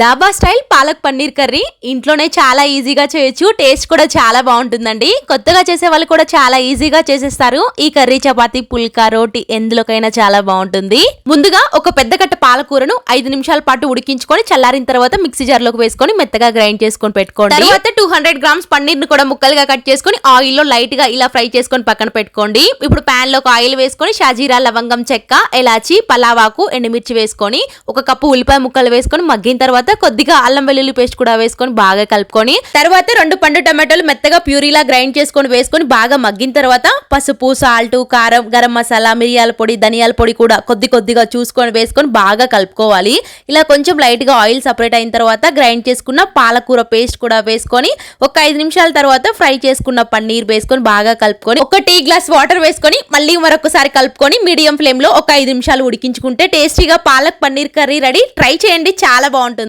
డాబా style palak paneer curry. ఇంట్లోనే చాలా ఈజీగా చేయొచ్చు. టేస్ట్ కూడా చాలా బాగుంటుందండి. కొత్తగా చేసే వాళ్ళు కూడా చాలా ఈజీగా చేసేస్తారు. ఈ కర్రీ చపాతీ పుల్కా రోటి ఎందులోకైనా చాలా బాగుంటుంది. ముందుగా ఒక పెద్ద కట్ట పాలకూరను ఐదు నిమిషాల పాటు ఉడికించుకొని చల్లారిన తర్వాత మిక్సీ జార్లోకి వేసుకొని మెత్తగా గ్రైండ్ చేసుకొని పెట్టుకోండి. తర్వాత టూ హండ్రెడ్ గ్రామ్స్ పన్నీర్ను కూడా ముక్కలుగా కట్ చేసుకొని ఆయిల్లో లైట్గా ఇలా ఫ్రై చేసుకొని పక్కన పెట్టుకోండి. ఇప్పుడు పాన్లో ఆయిల్ వేసుకొని షాజీరా లవంగం చెక్క ఎలాచి పలావాకు ఎండుమిర్చి వేసుకొని ఒక కప్పు ఉల్లిపాయ ముక్కలు వేసుకొని మగ్గిన తర్వాత కొద్దిగా అల్లం వెల్లుల్లి పేస్ట్ కూడా వేసుకొని బాగా కలుపుకొని తర్వాత రెండు పండు టమాటోలు మెత్తగా ప్యూరీలా గ్రైండ్ చేసుకొని వేసుకొని బాగా మగ్గిన తర్వాత పసుపు సాల్ట్ కారం గరం మసాలా మిరియాల పొడి ధనియాల పొడి కూడా కొద్ది కొద్దిగా చూసుకొని వేసుకొని బాగా కలుపుకోవాలి. ఇలా కొంచెం లైట్గా ఆయిల్ సపరేట్ అయిన తర్వాత గ్రైండ్ చేసుకున్న పాలకూర పేస్ట్ కూడా వేసుకొని ఒక ఐదు నిమిషాల తర్వాత ఫ్రై చేసుకున్న పన్నీర్ వేసుకొని బాగా కలుపుకొని ఒక టీ గ్లాస్ వాటర్ వేసుకొని మళ్ళీ మరొకసారి కలుపుకొని మీడియం ఫ్లేమ్లో ఒక ఐదు నిమిషాలు ఉడికించుకుంటే టేస్టీగా palak paneer curry ready. Try చేయండి చాలా బాగుంటుంది.